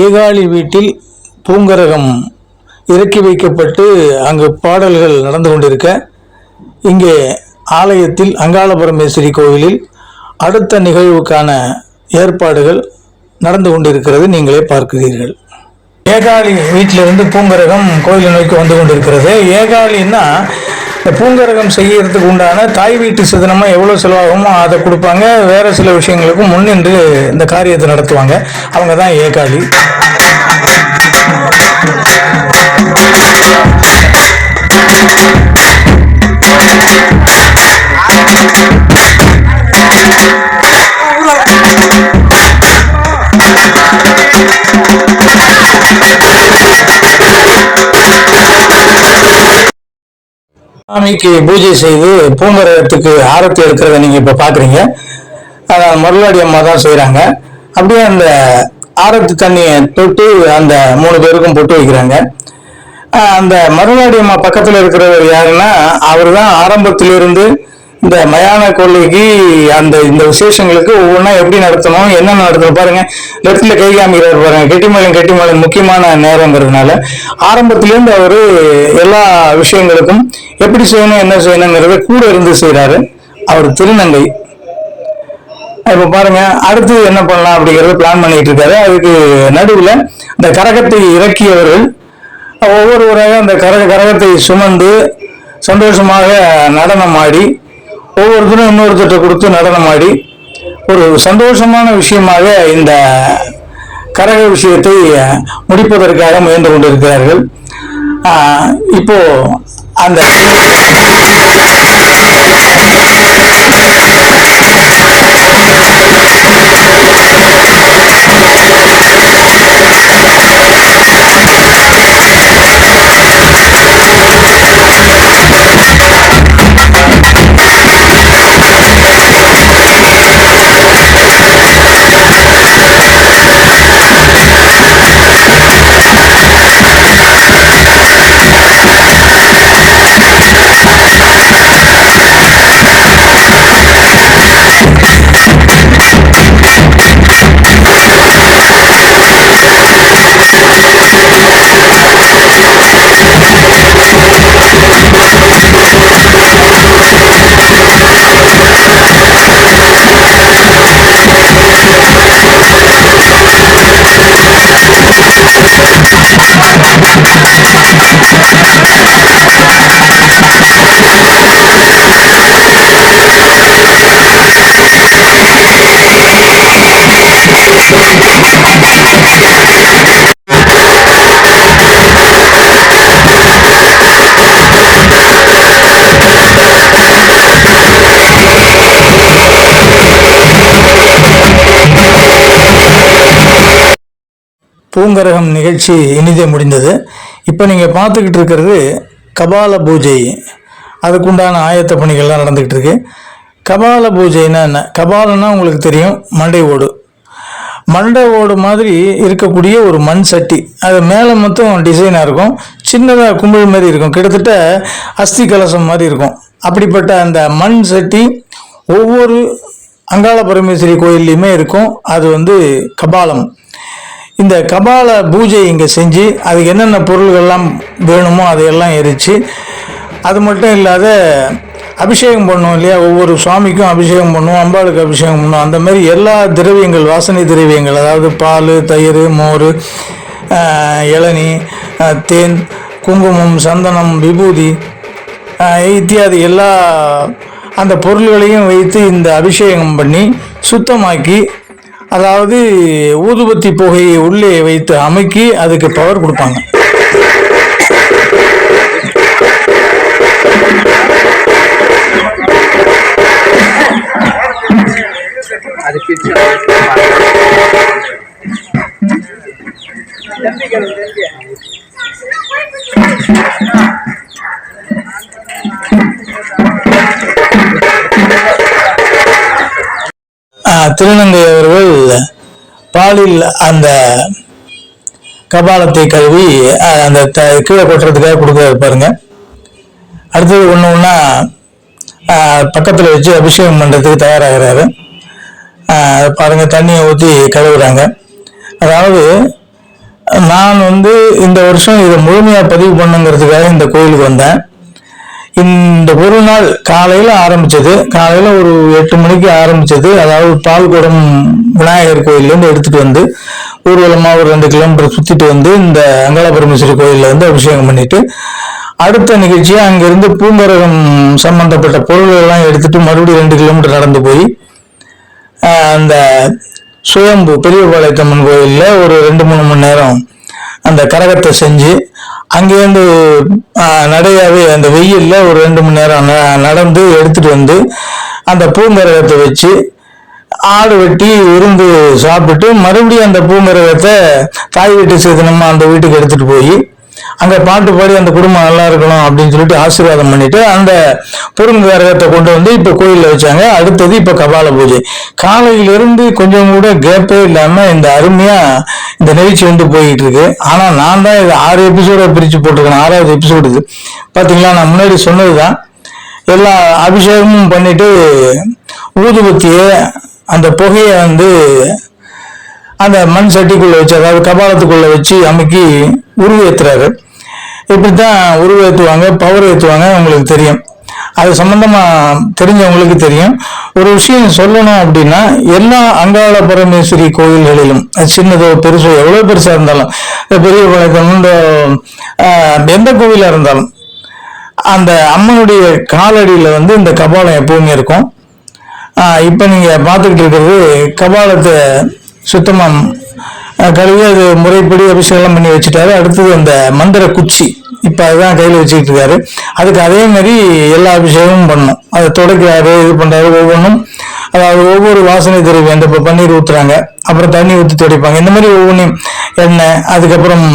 ஏகாளி வீட்டில் பூங்கரகம் இறக்கி வைக்கப்பட்டு அங்கு பாடல்கள் நடந்து கொண்டிருக்க இங்கே ஆலயத்தில் அங்காள பரமேஸ்வரி கோவிலில் அடுத்த நிகழ்வுக்கான ஏற்பாடுகள் நடந்து கொண்டிருக்கிறது நீங்களே பார்க்கிறீர்கள். ஏகாளி வீட்டிலிருந்து பூங்கரகம் கோயிலை நோக்கி வந்து கொண்டிருக்கிறது. ஏகாளின்னா இந்த பூங்கரகம் செய்யறதுக்கு உண்டான தாய் வீட்டு சிதனமா எவ்வளோ செலவாகுமோ அதை கொடுப்பாங்க. வேற சில விஷயங்களுக்கும் முன்னின்று இந்த காரியத்தை நடத்துவாங்க. அவங்க தான் ஏகாலி சாமிக்கு பூஜை செய்து பூங்கரகத்துக்கு ஆரத்தி எடுக்கிறத நீங்க இப்ப பாக்குறீங்க. அதை மருளாடி அம்மா தான் செய்கிறாங்க அப்படியே அந்த ஆரத்தி தண்ணியை தொட்டு அந்த மூணு பேருக்கும் பொட்டு வைக்கிறாங்க. அந்த மருளாடி அம்மா பக்கத்துல இருக்கிறவர் யாருன்னா அவர் தான் ஆரம்பத்திலிருந்து இந்த மயான கொள்ளைக்கு அந்த இந்த விசேஷங்களுக்கு ஒவ்வொன்றா எப்படி நடத்தணும் என்னென்ன நடத்தணும் பாருங்க. லெஃப்ட்ல கை காமிக்கிறார் பாருங்க. கெட்டிமலன் கெட்டிமலன் முக்கியமான நேரங்கிறதுனால ஆரம்பத்திலேருந்து அவரு எல்லா விஷயங்களுக்கும் எப்படி செய்யணும் என்ன செய்யணுங்கிறத கூட இருந்து செய்கிறாரு அவர் திருநங்கை. இப்ப பாருங்க அடுத்து என்ன பண்ணலாம் அப்படிங்கறத பிளான் பண்ணிட்டு இருக்காரு அதுக்கு நடுவில் இந்த கரகத்தை இறக்கியவர்கள் ஒவ்வொருவராக அந்த கரக கரகத்தை சுமந்து சந்தோஷமாக நடனம் ஆடி ஒவ்வொருத்தரும் இன்னொருத்தர்கிட்ட கொடுத்து நடனம் ஆடி ஒரு சந்தோஷமான விஷயமாக இந்த கரக விஷயத்தை முடிப்பதற்காக முயன்று கொண்டிருக்கிறார்கள். இப்போ அந்த பூங்கரகம் நிகழ்ச்சி இனிதே முடிந்தது. இப்போ நீங்கள் பார்த்துக்கிட்டு இருக்கிறது கபால பூஜை. அதுக்குண்டான ஆயத்த பணிகள்லாம் நடந்துக்கிட்டு இருக்கு. கபால பூஜைன்னா என்ன? கபாலன்னா உங்களுக்கு தெரியும் மண்டை ஓடு. மண்டை ஓடு மாதிரி இருக்கக்கூடிய ஒரு மண் சட்டி. அது மேலே மொத்தம் டிசைனாக இருக்கும். சின்னதாக கும்பிள் மாதிரி இருக்கும். கிட்டத்தட்ட அஸ்தி கலசம் மாதிரி இருக்கும். அப்படிப்பட்ட அந்த மண் சட்டி ஒவ்வொரு அங்காள பரமேஸ்வரி கோயில்லையுமே இருக்கும். அது வந்து கபாலம். இந்த கபால பூஜை இங்கே செஞ்சு அதுக்கு என்னென்ன பொருள்கள்லாம் வேணுமோ அதையெல்லாம் எரித்து அது மட்டும் இல்லாத அபிஷேகம் பண்ணுவோம் இல்லையா? ஒவ்வொரு சுவாமிக்கும் அபிஷேகம் பண்ணுவோம் அம்பாளுக்கு அபிஷேகம் பண்ணுவோம். அந்த மாதிரி எல்லா திரவியங்கள் வாசனை திரவியங்கள் அதாவது பால் தயிர் மோர் இளநி இளநீ தேன் குங்குமம் சந்தனம் விபூதி இத்தியாதி எல்லா அந்த பொருள்களையும் வைத்து இந்த அபிஷேகம் பண்ணி சுத்தமாக்கி அதாவது ஊதுபத்தி புகையை உள்ளே வைத்து அமுக்கி அதுக்கு பவர் கொடுப்பாங்க. அது திருநங்கை அவர்கள் பாலில் அந்த கபாலத்தை கழுவி அந்த த கீழே கொட்டுறதுக்காக கொடுக்குறாரு பாருங்க. அடுத்தது ஒன்று ஒன்றா பக்கத்தில் வச்சு அபிஷேகம் பண்ணுறதுக்கு தயாராகிறாரு. ஆஹ், பாருங்க தண்ணியை ஊற்றி கழுவுறாங்க. அதாவது நான் வந்து இந்த வருஷம் இதை முழுமையாக பதிவு பண்ணுங்கிறதுக்காக இந்த கோயிலுக்கு வந்தேன். இந்த ஒரு நாள் காலையில் ஆரம்பிச்சது. காலையில் ஒரு எட்டு மணிக்கு ஆரம்பிச்சது. அதாவது பால்குடம் விநாயகர் கோயிலேருந்து எடுத்துட்டு வந்து ஊர்வலமாக ஒரு ரெண்டு கிலோமீட்டர் சுற்றிட்டு வந்து இந்த அங்காள பரமேஸ்வரி கோயிலில் வந்து அபிஷேகம் பண்ணிட்டு அடுத்த நிகழ்ச்சியாக அங்கேருந்து பூம்பரகம் சம்பந்தப்பட்ட பொருள்கள்லாம் எடுத்துகிட்டு எடுத்துட்டு மறுபடியும் ரெண்டு கிலோமீட்டர் நடந்து போய் அந்த சுயம்பு பெரியபாளையத்தம்மன் கோயிலில் ஒரு ரெண்டு மூணு மணி நேரம் அந்த கரகத்தை செஞ்சு அங்கேருந்து நடையாவே அந்த வெயிலில் ஒரு ரெண்டு மணி நேரம் ந- நடந்து எடுத்துட்டு வந்து அந்த பூங்கரகத்தை வச்சு ஆடு வெட்டி உருந்து சாப்பிட்டு மறுபடியும் அந்த பூங்கரகத்தை தாய் வீட்டு சேதனமாக அந்த வீட்டுக்கு எடுத்துட்டு போய் அங்க பாட்டு பாடி அந்த குடும்பம் நல்லா இருக்கணும் அப்படின்னு சொல்லிட்டு ஆசீர்வாதம் பண்ணிட்டு அந்த பொருங்கரகத்தை கொண்டு வந்து இப்ப கோயில்ல வச்சாங்க. அடுத்தது இப்ப கபால பூஜை. காலையிலிருந்து கொஞ்சம் கூட கேப்பே இல்லாம இந்த அருமையா இந்த நிகழ்ச்சி வந்து போயிட்டு இருக்கு. ஆனா நான் தான் இது ஆறு எபிசோட பிரிச்சு போட்டிருக்கேன். ஆறாவது எபிசோடு இது. பாத்தீங்களா? நான் முன்னாடி சொன்னதுதான். எல்லா அபிஷேகமும் பண்ணிட்டு ஊதுபத்தியை அந்த புகையை வந்து அந்த மண் சட்டிக்குள்ள வச்சு அதாவது கபாலத்துக்குள்ள வச்சு அமுக்கி இப்படி தான் உருவ ஏற்றுவாங்க பவர் ஏற்றுவாங்க உங்களுக்கு தெரியும். அது சம்பந்தமா தெரிஞ்சவங்களுக்கு தெரியும். ஒரு விஷயம் சொல்லணும் அப்படின்னா எல்லா அங்காள பரமேஸ்வரி கோயில்களிலும் சின்னதோ பெருசோ எவ்வளவு பெருசா இருந்தாலும் பெரிய பழக்கம் இந்த எந்த கோவிலா இருந்தாலும் அந்த அம்மனுடைய காலடியில வந்து இந்த கபாலம் எப்பவுமே இருக்கும். இப்போ இப்ப நீங்க பார்த்துக்கிட்டு இருக்கிறது கபாலத்தை சுத்தமா கழுவி அது முறைப்படி அபிஷேகம் பண்ணி வச்சுட்டாரு. அடுத்தது அந்த மந்திர குச்சி. இப்போ அதுதான் கையில் வச்சுக்கிட்டு இருக்காரு. அதுக்கு அதே மாதிரி எல்லா அபிஷேகமும் பண்ணணும் அதை தொடக்கிறாரு இது பண்ணுறாரு ஒவ்வொன்றும் அதாவது ஒவ்வொரு வாசனை திரவியம் அந்த இப்போ பன்னீர் ஊற்றுறாங்க அப்புறம் தண்ணி ஊற்றி துடைப்பாங்க. இந்த மாதிரி ஒவ்வொன்றையும் எண்ணெய் அதுக்கப்புறம்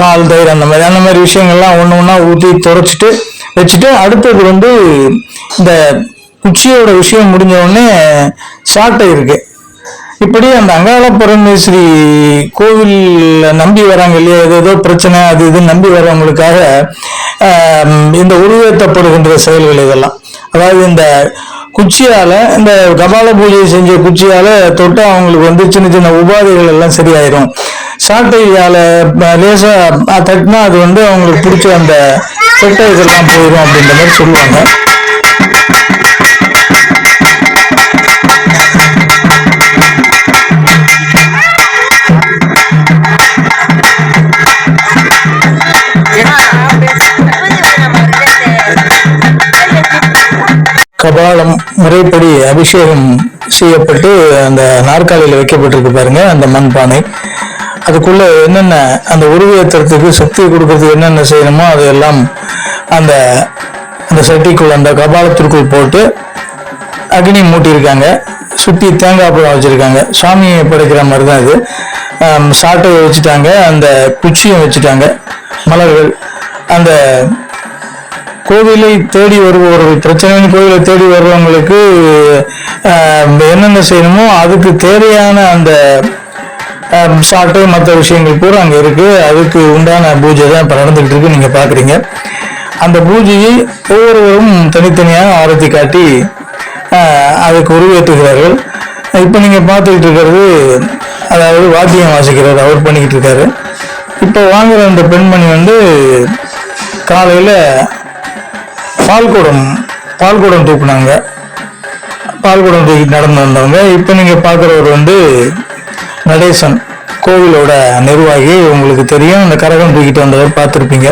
பால் தயிர் அந்த மாதிரி அந்த மாதிரி விஷயங்கள்லாம் ஒன்று ஒன்றா ஊற்றி துடைச்சிட்டு வச்சுட்டு அடுத்தது வந்து இந்த குச்சியோட விஷயம் முடிஞ்ச உடனே சாட்டை இருக்குது இப்படி அந்த அங்காள பரமேஸ்வரி கோவில் நம்பி வராங்க இல்லையா? ஏதோ ஏதோ பிரச்சனை அது இது நம்பி வர்றவங்களுக்காக இந்த உருவேற்றப்படுகின்ற செயல்கள் இதெல்லாம். அதாவது இந்த குச்சியால இந்த கபால பூஜை செஞ்ச குச்சியால தொட்டு அவங்களுக்கு வந்து சின்ன சின்ன உபாதைகள் எல்லாம் சரியாயிரும். சாட்டையால லேசா தட்டினா அது வந்து அவங்களுக்கு பிடிச்ச அந்த கெட்ட இதெல்லாம் போயிடும் அப்படின்ற மாதிரி சொல்லுவாங்க. கபாலம் முறைப்படி அபிஷேகம் செய்யப்பட்டு அந்த நாற்காலியில் வைக்கப்பட்டிருக்கு பாருங்க அந்த மண்பானை. அதுக்குள்ள என்னென்ன அந்த உருவேற்றத்துக்கு சக்தி கொடுக்கறதுக்கு என்னென்ன செய்யணுமோ அதையெல்லாம் அந்த அந்த சட்டிக்குள் அந்த கபாலத்திற்குள் போட்டு அக்னி மூட்டியிருக்காங்க. சுற்றி தேங்காய் பழம் வச்சுருக்காங்க. சாமியை படைக்கிற மாதிரி தான் இது சாட்டையை வச்சுட்டாங்க அந்த குச்சியும் வச்சுட்டாங்க மலர்கள். அந்த கோவிலை தேடி வருபவர்கள் பிரச்சனையின் கோவிலை தேடி வருவவங்களுக்கு என்னென்ன செய்யணுமோ அதுக்கு தேவையான அந்த சாட்டு மற்ற விஷயங்கள் பூரா அங்கே இருக்குது அதுக்கு உண்டான பூஜை தான் இப்போ நடந்துகிட்டு இருக்கு. நீங்கள் பார்க்குறீங்க அந்த பூஜையை ஒவ்வொருவரும் தனித்தனியாக ஆரத்தி காட்டி அதுக்கு உருவேற்றுகிறார்கள். இப்போ நீங்கள் பார்த்துக்கிட்டு இருக்கிறது அதாவது வாத்தியம் வாசிக்கிறார் அவர் பண்ணிக்கிட்டு இருக்காரு. இப்போ வாங்குற அந்த பெண்மணி வந்து காலையில் பால்குடம் பால்குடம் தூக்குனாங்க. பால்குடம் தூக்கிட்டு நடந்து வந்தவங்க. இப்போ நீங்கள் பார்க்குறவர் வந்து நடேசன் கோவிலோட நிர்வாகி. உங்களுக்கு தெரியும் அந்த கரகம் தூக்கிட்டு வந்தவர் பார்த்துருப்பீங்க.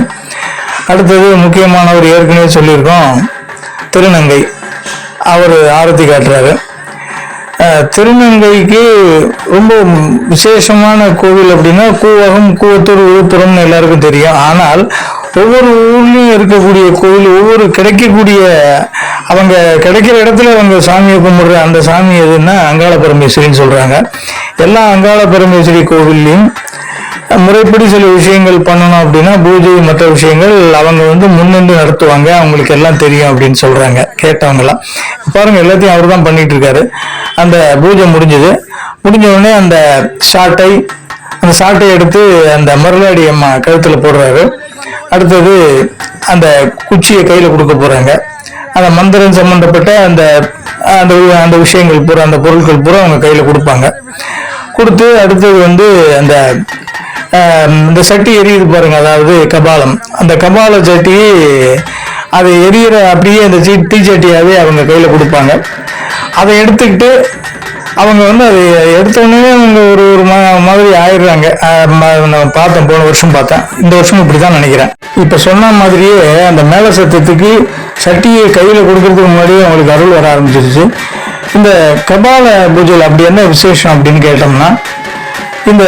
அடுத்தது முக்கியமானவர் ஏற்கனவே சொல்லியிருக்கோம் திருநங்கை. அவர் ஆரத்தி காட்டுறாரு. திருநங்கைக்கு ரொம்ப விசேஷமான கோவில் அப்படின்னா கூவகம் கூவத்தூர் விழுப்புரம்னு எல்லாருக்கும் தெரியும். ஆனால் ஒவ்வொரு ஊர்லேயும் இருக்கக்கூடிய கோவில் ஒவ்வொரு கிடைக்கக்கூடிய அவங்க கிடைக்கிற இடத்துல அவங்க சாமியை கும்பிடுற அந்த சாமி எதுன்னா அங்காள பரமேஸ்வரின்னு சொல்கிறாங்க எல்லா அங்காள பரமேஸ்வரி கோவில்லையும் முறைப்படி சில விஷயங்கள் பண்ணணும் அப்படின்னா பூஜை மற்ற விஷயங்கள் அவங்க வந்து முன்னின்று நடத்துவாங்க. அவங்களுக்கு எல்லாம் தெரியும் அப்படின்னு சொல்கிறாங்க கேட்டவங்கலாம் பாருங்கள் எல்லாத்தையும் அவர் தான் பண்ணிகிட்டு இருக்காரு. அந்த பூஜை முடிஞ்சது. முடிஞ்ச உடனே அந்த சாட்டை அந்த சாட்டை எடுத்து அந்த மருளாடி அம்மா கழுத்தில் போடுறாரு. அடுத்தது அந்த குச்சியை கையில் கொடுக்க போகிறாங்க அந்த மந்திரம் சம்மந்தப்பட்ட அந்த அந்த அந்த விஷயங்கள் பூரா அந்த பொருட்கள் பூரா அவங்க கையில் கொடுப்பாங்க. கொடுத்து அடுத்தது வந்து அந்த இந்த சட்டி எரியுது பாருங்க அதாவது கபாலம். அந்த கபால சட்டி அதை எரியிற அப்படியே அந்த டீ சட்டியாகவே அவங்க கையில் கொடுப்பாங்க. அதை எடுத்துக்கிட்டு அவங்க வந்து அது எடுத்த உடனே அவங்க ஒரு ஒரு மா- மாதிரி ஆயிடுறாங்க. நான் பார்த்தேன் போன வருஷம் பார்த்தேன். இந்த வருஷம் இப்படி தான் நினைக்கிறேன். இப்போ சொன்ன மாதிரியே அந்த மேல சத்தியத்துக்கு சட்டியை கையில் கொடுக்கறதுக்கு முன்னாடியே அவங்களுக்கு அருள் வர ஆரம்பிச்சிருச்சு. இந்த கபால பூஜையில் அப்படி என்ன விசேஷம் அப்படின்னு கேட்டோம்னா இந்த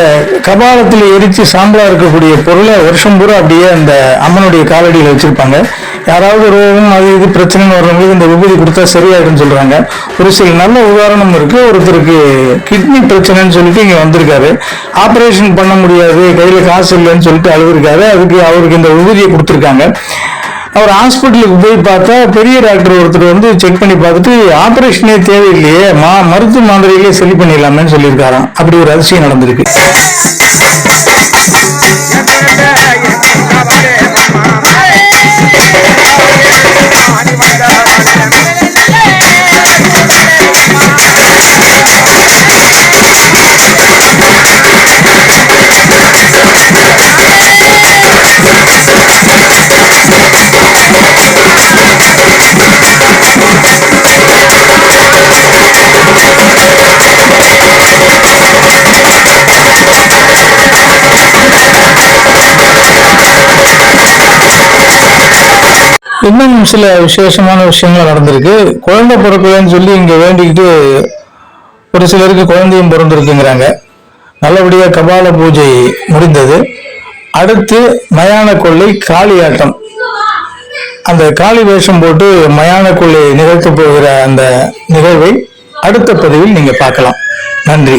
கபாலத்தில் எரித்து சாம்பலா இருக்கக்கூடிய பொருளை வருஷம் பூரா அப்படியே அந்த அம்மனுடைய காலடியில் வச்சிருப்பாங்க. யாராவது ரோகம் அது இது பிரச்சனைன்னு வர்றவங்களுக்கு இந்த விபூதி கொடுத்தா சரியாயிடும் சொல்றாங்க. ஒரு சில நல்ல உதாரணம் இருக்கு. ஒருத்தருக்கு கிட்னி பிரச்சனைன்னு சொல்லிட்டு இங்க வந்திருக்காரு. ஆபரேஷன் பண்ண முடியாது. கையில காசு இல்லைன்னு சொல்லிட்டு அழுதுருக்காரு. அதுக்கு அவருக்கு இந்த விபூதியை கொடுத்துருக்காங்க. அவர் ஹாஸ்பிட்டலுக்கு போய் பார்த்தா பெரிய டாக்டர் ஒருத்தர் வந்து செக் பண்ணி பார்த்துட்டு ஆபரேஷனே தேவையில்லையே. மா மருத்துவ மாந்திரையிலே சரி பண்ணிடலாமேன்னு சொல்லியிருக்காராம். அப்படி ஒரு அதிசயம் நடந்திருக்கு. இன்னும் சில விசேஷமான விஷயங்கள் நடந்திருக்கு. குழந்தை பிறக்கலன்னு சொல்லி இங்க வேண்டிக்கிட்டு ஒரு சிலருக்கு குழந்தையும் பிறந்திருக்குங்கிறாங்க. நல்லபடியாக கபால பூஜை முடிந்தது. அடுத்து மயான கொள்ளை காளியாட்டம். அந்த காளி வேஷம் போட்டு மயான கொள்ளை நிகழ்த்த போகிற அந்த நிகழ்வை அடுத்த பதிவில் நீங்கள் பார்க்கலாம். நன்றி.